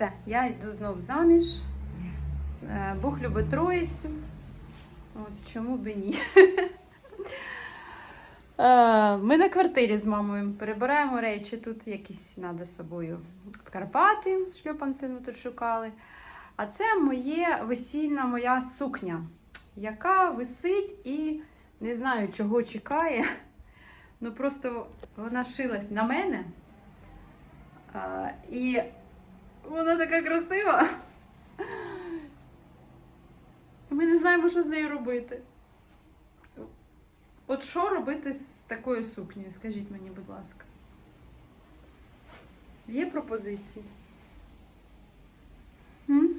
Все, я йду знов заміж. Е, Бог любить троїцю. От чому б і ні. Е, Ми на квартирі з мамою перебираємо речі. Тут якісь треба собою в Карпати, шльопанці ми тут шукали. А це моє весільна моя сукня, яка висить і не знаю, чого чекає. Ну просто вона шилась на мене. І вона така красива. Ми не знаємо, що з нею робити. От що робити з такою сукнею? Скажіть мені, будь ласка. Є пропозиції? М?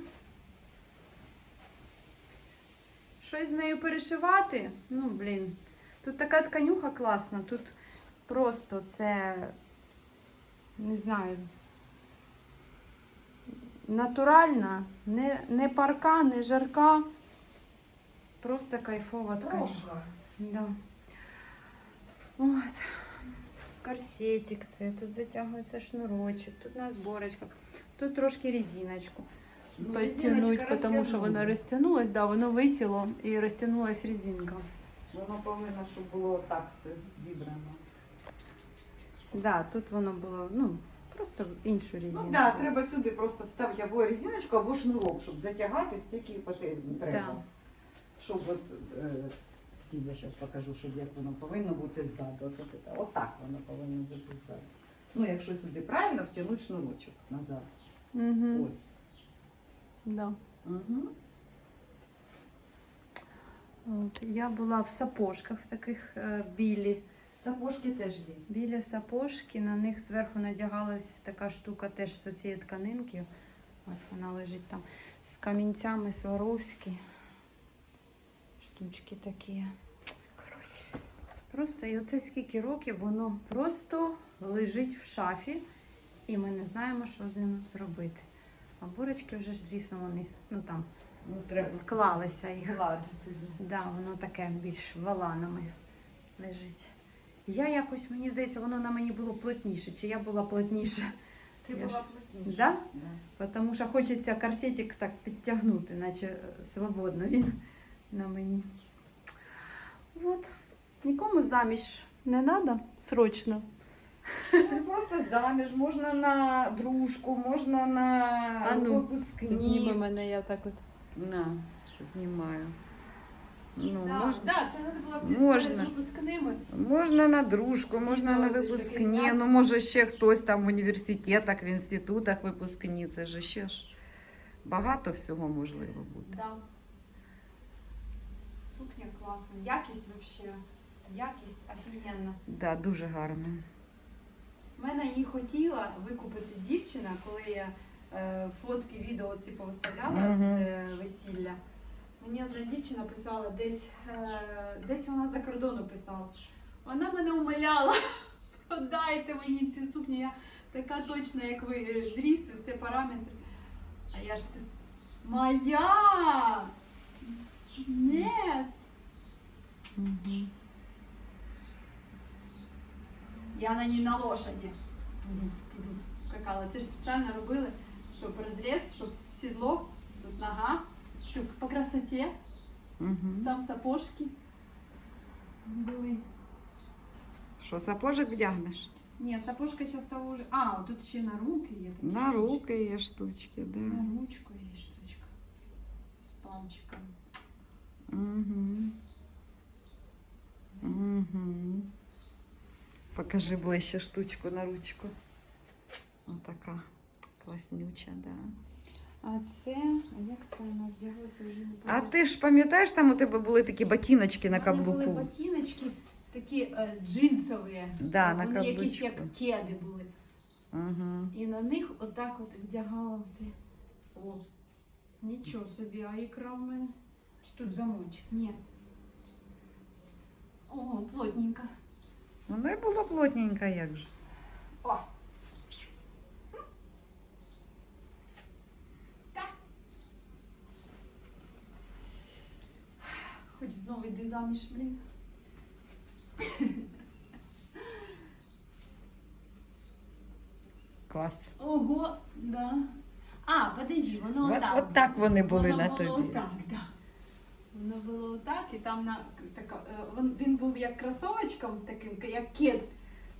Щось з нею перешивати? Ну, блін. Тут така тканюха класна, тут просто це, не знаю, натуральна, не, не парка, не жарка. Просто кайфова ткань. Да. От. Корсетик це, тут затягується шнурочок, тут на зборочках, тут трошки резиночку. Ну, Підтягнуть, тому що вона розтягнулась, да, воно висіло і розтягнулась резинка. Воно повинно, щоб було так все зібрано. Да, тут воно було, ну, просто іншу резинку. Ну так, да, треба сюди просто вставити або резиночку, або шнурок, щоб затягати стільки потрібно треба. Да. Щоб от е, стіль я зараз покажу, щоб як воно повинно бути ззаду. От, от, от, отак воно повинно бути ззаду. Ну, якщо сюди правильно втягнути шнурочок назад. Угу. Ось. Да. Угу. От, я була в сапожках в таких е, білі. Сапожки теж є. Білі сапожки, на них зверху надягалась така штука теж з цієї тканинки. Ось вона лежить там з камінцями Сваровські. Штучки такі. Коротше, просто і оце скільки років воно просто лежить в шафі, і ми не знаємо, що з ним зробити. А бурочки вже ж, звісно, вони ну там Ну, треба склалися гладити. Да, воно таке більш валанами лежить. Я якось, мені здається, воно на мені було плотніше, чи я була плотніше. Ти Я була ж- плотніша. Да? Да. Тому що хочеться корсетик так підтягнути, наче свободно він на мені. От. Нікому заміж не треба срочно. Ну, просто заміж, можна на дружку, можна на А ну, випускні. мене, я так от. На, знімаю. Ну, Да, можна, да, це треба було Можна. випускними. можна на дружку, можна на випускні. таке Ну, може, ще хтось там в університетах, в інститутах випускні. Це ж ще ж багато всього можливо буде. Да. Сукня класна. Якість взагалі. Якість офігенна. Да, дуже гарно. У мене її хотіла викупити дівчина, коли я е, фотки, відео ці повиставляла з Мгм. е, весілля. Мені одна дівчина писала, десь, е, десь вона за кордону писала. Вона мене умоляла, продайте мені цю сукню. Я така точна, як ви, е, зріст і всі параметри. А я ж моя! Ні! Угу. Я на ній на лошаді. Скакала. Це ж спеціально робили, щоб розріз, щоб сідло, тут нога, щоб по красоті, Угу. там сапожки. були. Що, сапожок вдягнеш? Ні, сапожка зараз того вже. А, тут ще на руки є такі. На штучки. руки є штучки, да. На ручку є штучка. З пальчиком. Угу. Угу. Покажи ближче штучку на ручку. Отака класнюча, да. А це, як це у нас з'явилося вже не А пам'ятаю. ти ж пам'ятаєш, там у тебе були такі ботиночки на У мене були каблуку? ботиночки такі е, джинсові. Да, на Вони якісь каблучку. як кеди були. Угу. І на них отак от вдягала. Ти. О, нічого собі, а ікра в мене. Чи тут замочок? Ні. О, плотненько. Воно і було плотненько, як же. О. Хоч знову йди заміж, блін. Клас. Ого, да. А, подожди, воно От, отак. от так вони були воно на було тобі. Отак, да. Воно було отак, і там на така, е, він, він був як кросовочком, таким, як кед.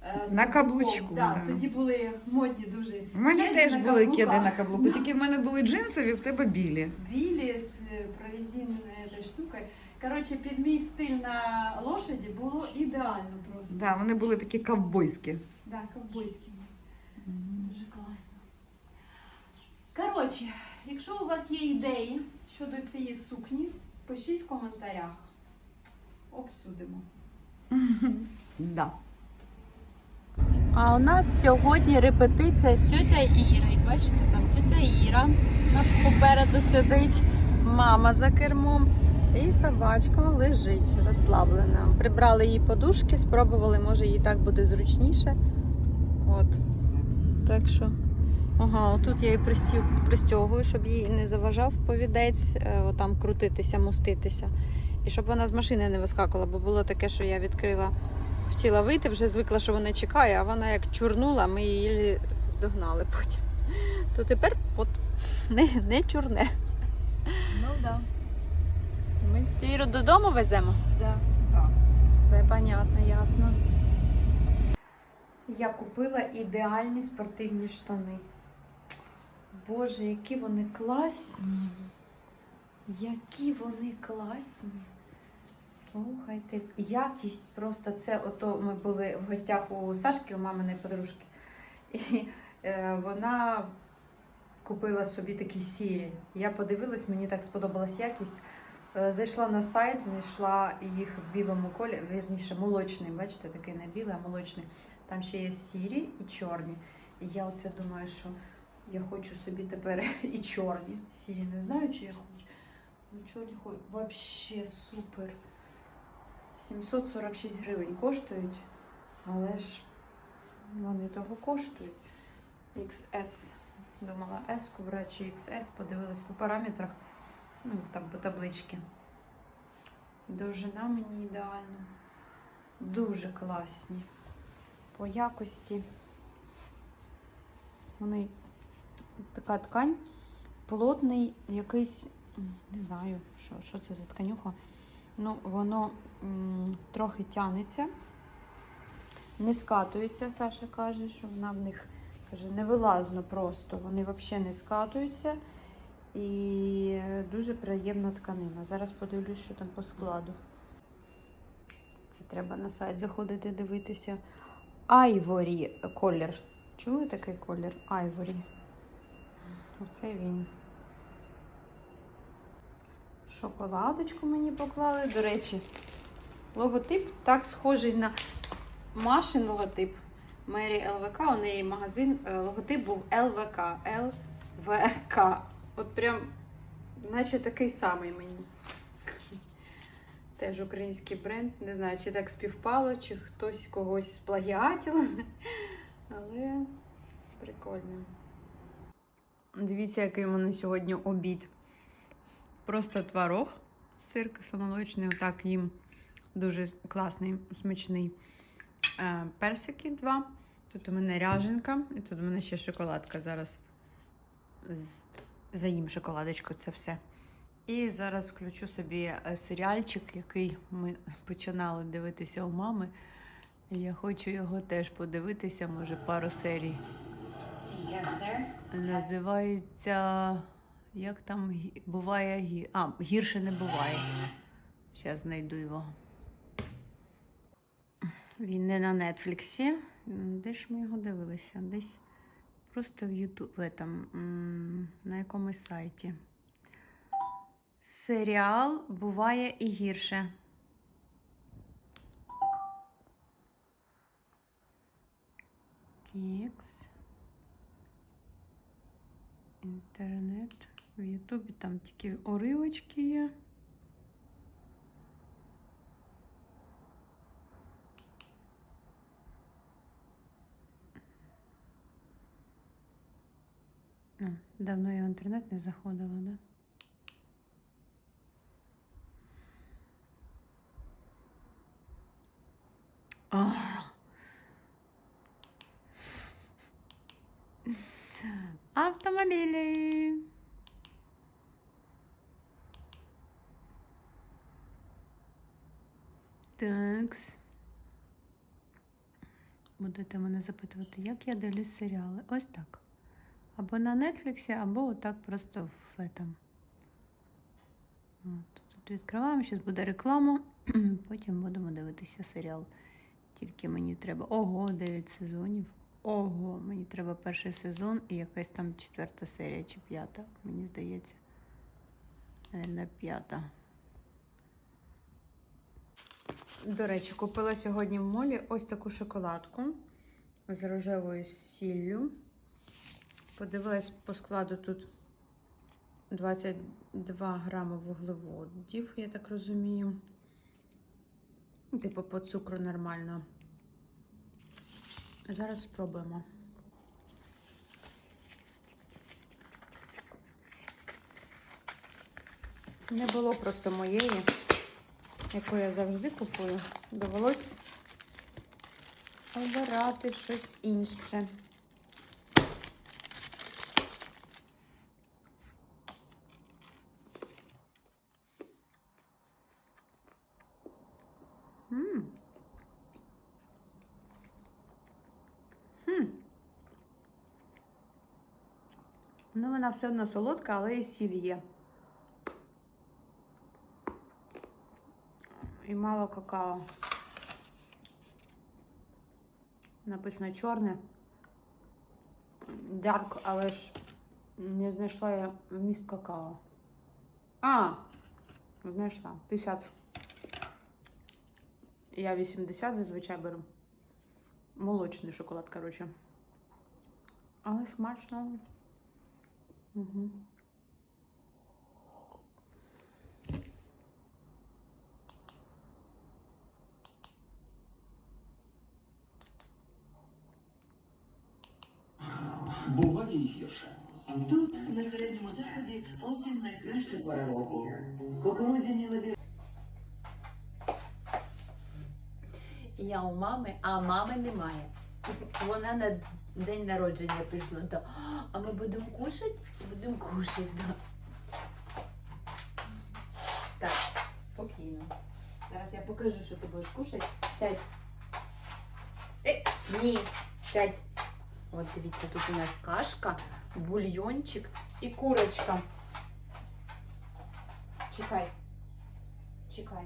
е, з На каблуком. каблучку, Да, да. Тоді були модні дуже. У мене кеди теж на були каблуках. кеди на каблуку, тільки в мене були джинсові, в тебе білі. Білі з е, прорезиненою штукою. Коротше, під мій стиль на лошаді було ідеально просто. Да, вони були такі ковбойські. Да, ковбойські. Дуже класно. Коротше, якщо у вас є ідеї щодо цієї сукні, пишіть в коментарях. Обсудимо. Да. А у нас сьогодні репетиція з тьотя Ірою. Бачите, там тьотя Іра на- попереду сидить, мама за кермом. І собачка лежить розслаблена. Прибрали їй подушки, спробували, може їй так буде зручніше. От. Так що. Ага, отут я її пристягую, щоб їй не заважав повідець, е, отам крутитися, моститися. І щоб вона з машини не вискакувала, бо було таке, що я відкрила хотіла вийти, вже звикла, що вона чекає, а вона як чурнула, ми її здогнали потім. То тепер от не, не чурне. Ну да. Ми Тіру додому веземо. Да. Все понятно, ясно. Я купила ідеальні спортивні штани. Боже, які вони класні. Які вони класні. Слухайте, якість просто це ото ми були в гостях у Сашки, у маминої подружки. І е, вона купила собі такі сірі. Я подивилась, мені так сподобалась якість. Е, Зайшла на сайт, знайшла їх в білому кольорі, вірніше, молочний. Бачите, такий не білий, а молочний. Там ще є сірі і чорні. І я оце думаю, що я хочу собі тепер і чорні. Сірі не знаю, чи я хочу. Ну, чорні хочу. Вообще супер. 746 гривень коштують, але ж вони того коштують. XS. Думала S брати чи XS, подивилась по параметрах, ну там по табличці. Довжина мені ідеальна. Дуже класні. По якості вони така ткань, плотний якийсь, не знаю, що, що це за тканюха. Ну, воно м, трохи тянеться, не скатується, Саша каже, що вона в них каже, невилазно просто. Вони взагалі не скатуються. І дуже приємна тканина. Зараз подивлюсь, що там по складу. Це треба на сайт заходити, дивитися. Айворі колір. Чули такий колір? Айворі. Оце він. Шоколадочку мені поклали. До речі, логотип так схожий на Машин логотип. Мері ЛВК, у неї магазин, е, логотип був ЛВК. ЛВК. От прям, наче такий самий мені. Теж український бренд. Не знаю, чи так співпало, чи хтось когось сплагіатив. Але прикольно. Дивіться, який у мене сьогодні обід. Просто творог, сир кисломолочний, отак їм дуже класний, смачний. Е, Персики два. Тут у мене ряженка, і тут у мене ще шоколадка. Зараз з- заїм шоколадочку, це все. І зараз включу собі е, серіальчик, який ми починали дивитися у мами. Я хочу його теж подивитися, може, пару серій. Yes, sir. Називається. Як там буває гі... А, гірше не буває. Зараз знайду його. Він не на Нетфліксі. Де ж ми його дивилися? Десь просто в Ютуб, в этом, на якомусь сайті. Серіал буває і гірше. Кікс. Інтернет. В Ютубі там тільки уривочки є. Давно я в інтернет не заходила, да? А. Автомобілі. Такс. Будете мене запитувати, як я дивлюсь серіали. Ось так. Або на Нетфліксі, або отак просто в этом. От, тут відкриваємо, зараз буде реклама, потім будемо дивитися серіал. Тільки мені треба. Ого, 9 сезонів. Ого, мені треба перший сезон і якась там четверта серія чи п'ята, мені здається. Наверно, п'ята. До речі, купила сьогодні в молі ось таку шоколадку з рожевою сіллю. Подивилась по складу тут 22 грами вуглеводів, я так розумію. Типу по цукру нормально. Зараз спробуємо. Не було просто моєї, яку я завжди купую. Довелось обирати щось інше. М. Хм. Ну, вона все одно солодка, але і сіль є. І мало какао. Написано чорне. Дарк, але ж не знайшла я вміст какао. А, знайшла. 50. Я 80 зазвичай беру. Молочний шоколад, коротше. Але смачно. Угу. Буває і гірше. Тут, на середньому заході, осінь найкраща пора року. Кукурудзяні лабіринти. Я у мами, а мами немає. Вона на день народження пішла. Да. А ми будемо кушати? Будемо кушати, да. Так, спокійно. Зараз я покажу, що ти будеш кушати. Сядь. Е, ні, сядь. От дивіться, тут у нас кашка, бульйончик і курочка. Чекай. Чекай.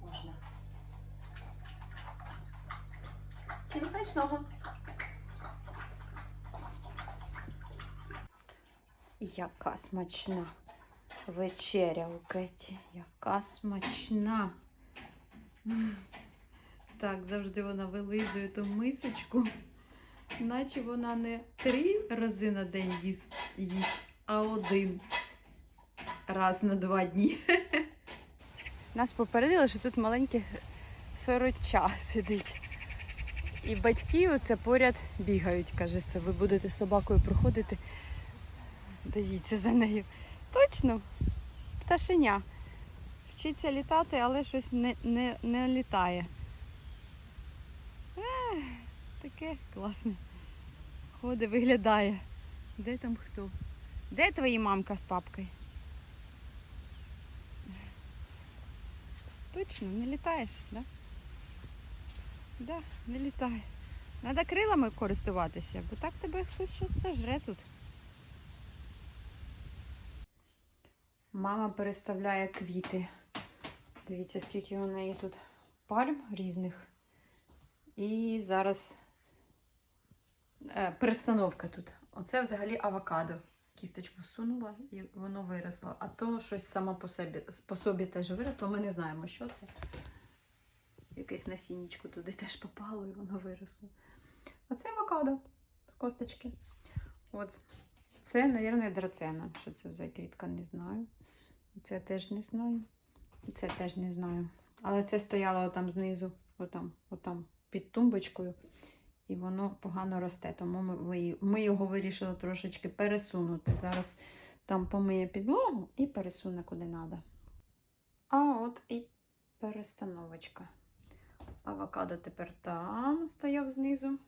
Можна. Смачного. Яка смачна вечеря у Кеті. Яка смачна. Так, завжди вона вилизує ту мисочку, наче вона не три рази на день їсть, їсть а один раз на два дні. Нас попередили, що тут маленьке сороча сидить. І батьки оце поряд бігають. Каже, «Це ви будете собакою проходити. Дивіться за нею. Точно, пташеня. Вчиться літати, але щось не, не, не літає. Ех, таке класне. Ходить, виглядає. Де там хто? Де твої мамка з папкою? Точно, не літаєш, да? Да, не літає. Треба крилами користуватися, бо так тебе хтось щось сожре тут. Мама переставляє квіти. Дивіться, скільки у неї тут пальм різних. І зараз е, перестановка тут. Оце взагалі авокадо. Кісточку сунула і воно виросло. А то щось само по собі, по собі теж виросло. Ми не знаємо, що це. Якесь насіннячко туди теж попало і воно виросло. А це авокадо з косточки. От. Це, мабуть, драцена. Що це за квітка, не знаю. Це теж не знаю. Це теж не знаю. Але це стояло там знизу, отам, отам, під тумбочкою. І воно погано росте. Тому ми, ми його вирішили трошечки пересунути. Зараз там помиє підлогу і пересуне куди треба. А от і перестановочка. Авокадо тепер там стояв знизу.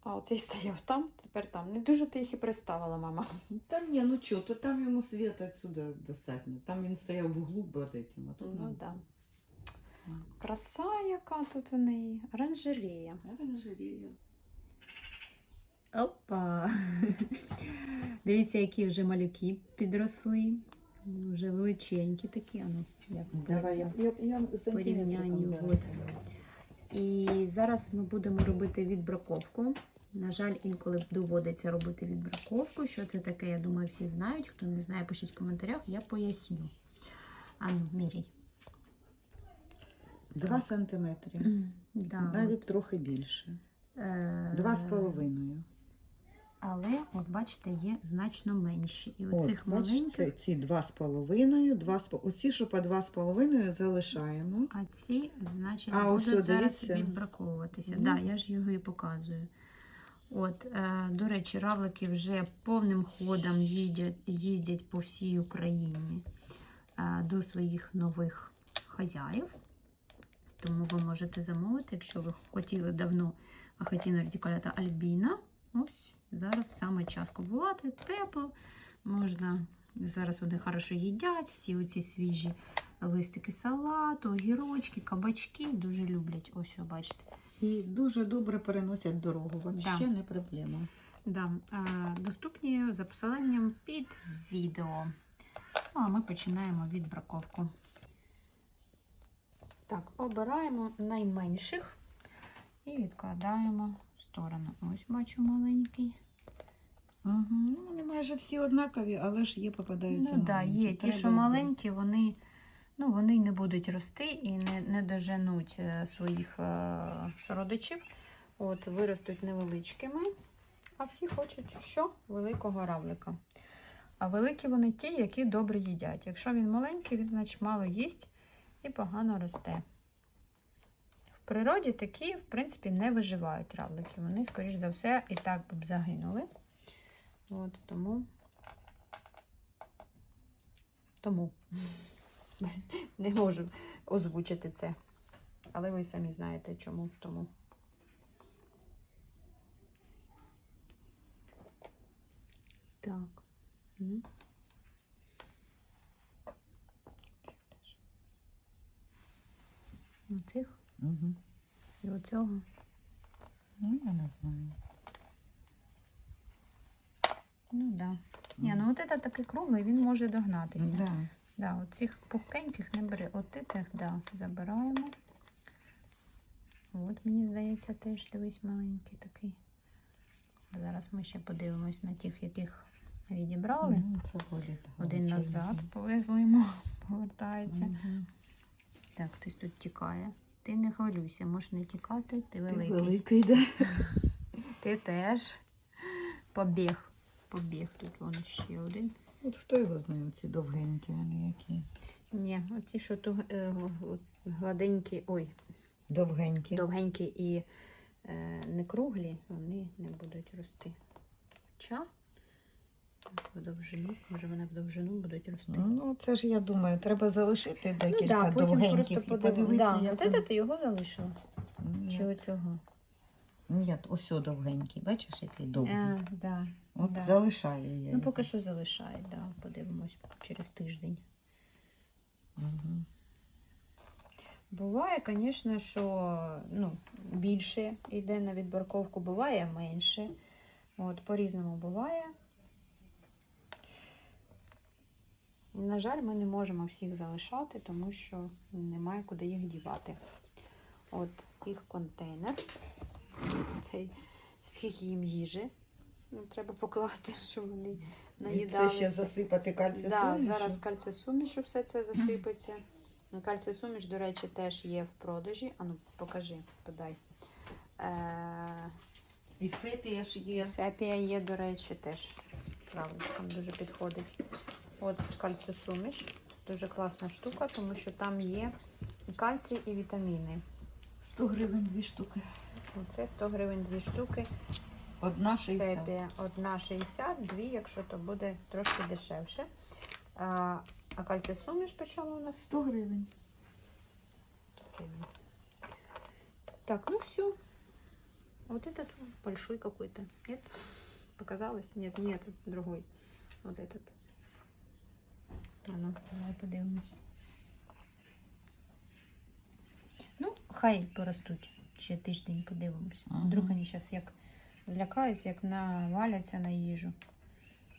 А оцей стояв там, тепер там. Не дуже ти їх і представила, мама. Та ні, ну що, то там йому світ отсюда достатньо. Там він стояв в углу перед а тут Ну нам да. Краса, яка тут у неї. Оранжерея. оранжерея. Опа! Дивіться, які вже малюки підросли. Вже величенькі такі. А ну, як Давай, я, я, я порівнянні. От. І зараз ми будемо робити відбраковку. На жаль, інколи доводиться робити відбраковку. Що це таке, я думаю, всі знають. Хто не знає, пишіть в коментарях, я поясню. Ану, міряй. Два сантиметри. Да, Навіть трохи більше. е, Два з половиною. Але, от бачите, є значно менші. І От, оцих бачиш, маленьких, це ці два з половиною, два з по- оці, що по два з половиною залишаємо. а ці, значить, А, будуть сюди, зараз дивіться. відбраковуватися. Так, Мгм. да, я ж його і показую. От, е, до речі, равлики вже повним ходом їздять, їздять по всій Україні е, до своїх нових хазяїв. Тому ви можете замовити, якщо ви хотіли давно ахатіно ретикулята альбіна. Ось зараз саме час купувати, тепло. Можна зараз вони хорошо їдять, всі оці свіжі листики салату, огірочки, кабачки дуже люблять. Ось, бачите. І дуже добре переносять дорогу. Взагалі не проблема. Да, е, доступні за посиланням під відео. Ну, а ми починаємо відбраковку. Так, обираємо найменших і відкладаємо сторону. Ось бачу маленький. Угу. Ну, вони майже всі однакові, але ж є попадаються. Ну маленькі. є ті, що маленькі, вони, ну, вони не будуть рости і не, не доженуть е, своїх е, сородичів. От, виростуть невеличкими, а всі хочуть що? Великого равлика. А великі вони ті, які добре їдять. Якщо він маленький, він значить мало їсть і погано росте. В природі такі, в принципі, не виживають равлики. Вони, скоріш за все, і так б загинули. От, тому тому не можу озвучити це. Але ви самі знаєте, чому тому. Так. Оцих Угу. і оцього. Ну, я не знаю. Ну так. Да. Ні, ну от це такий круглий, він може догнатися. Да. Да, оцих пухкеньких не бери. От тих, да, забираємо. От, мені здається, теж дивись маленький такий. Зараз ми ще подивимось на тих, яких відібрали. Ну, це ходить. Один назад повезли йому, повертається. Угу. Так, хтось тут тікає. Ти не хвилюйся, можеш не тікати, ти великий. Великий, да. Ти теж побіг. Побіг тут вон ще один. От хто його знає, ці довгенькі вони які. Ні, оці, що ту, е, гладенькі, ой, Довгенькі. довгенькі і е, не круглі, вони не будуть рости. Хоча в довжину, може вони в довжину будуть рости. Ну, це ж я думаю, треба залишити Ну декілька да, потім довгеньких і подивитися. Да, як от це ти його залишила. Ні, Чи оцього? Ні, ось довгенький. Бачиш, який довгий. Е, да, От да. залишаю я. Ну, поки що залишає, да, подивимось через тиждень. Мгм. Буває, звісно, що ну, більше йде на відборковку, буває менше. От, по-різному буває. На жаль, ми не можемо всіх залишати, тому що немає куди їх дівати. От їх контейнер. Цей скільки їм їжі. Ну, треба покласти, щоб вони І наїдалися. Це ще засипати кальцій Да, зараз кальцій-суміш, все це засипеться. Ну, Кальцій-суміш, до речі, теж є в продажі. Ану, покажи, подай. Е, І сепія ж є. Сепія є, до речі, теж травочкам дуже підходить. От кальцій-суміш. Дуже класна штука, тому що там є і кальцій, і вітаміни. 100 гривень дві штуки. Оце 100 гривень дві штуки. Одна 60. Одна 60, дві, якщо то буде трошки дешевше. А, а кальцій-суміш по чому у нас? 100 гривень. 100 гривень. Так, ну все. Вот этот большой какой-то. Нет? Показалось? Нет, нет, другой. Вот этот. А ну, давай подивимось. Ну, хай поростуть. Ще тиждень подивимось. Ага. Вдруг вони зараз як злякаються, як наваляться на їжу.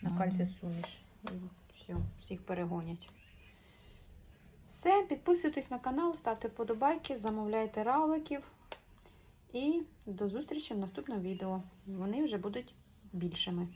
На Ага. кальцій суміш. І все, всіх перегонять. Все, підписуйтесь на канал, ставте вподобайки, замовляйте равликів. І до зустрічі в наступному відео. Вони вже будуть більшими.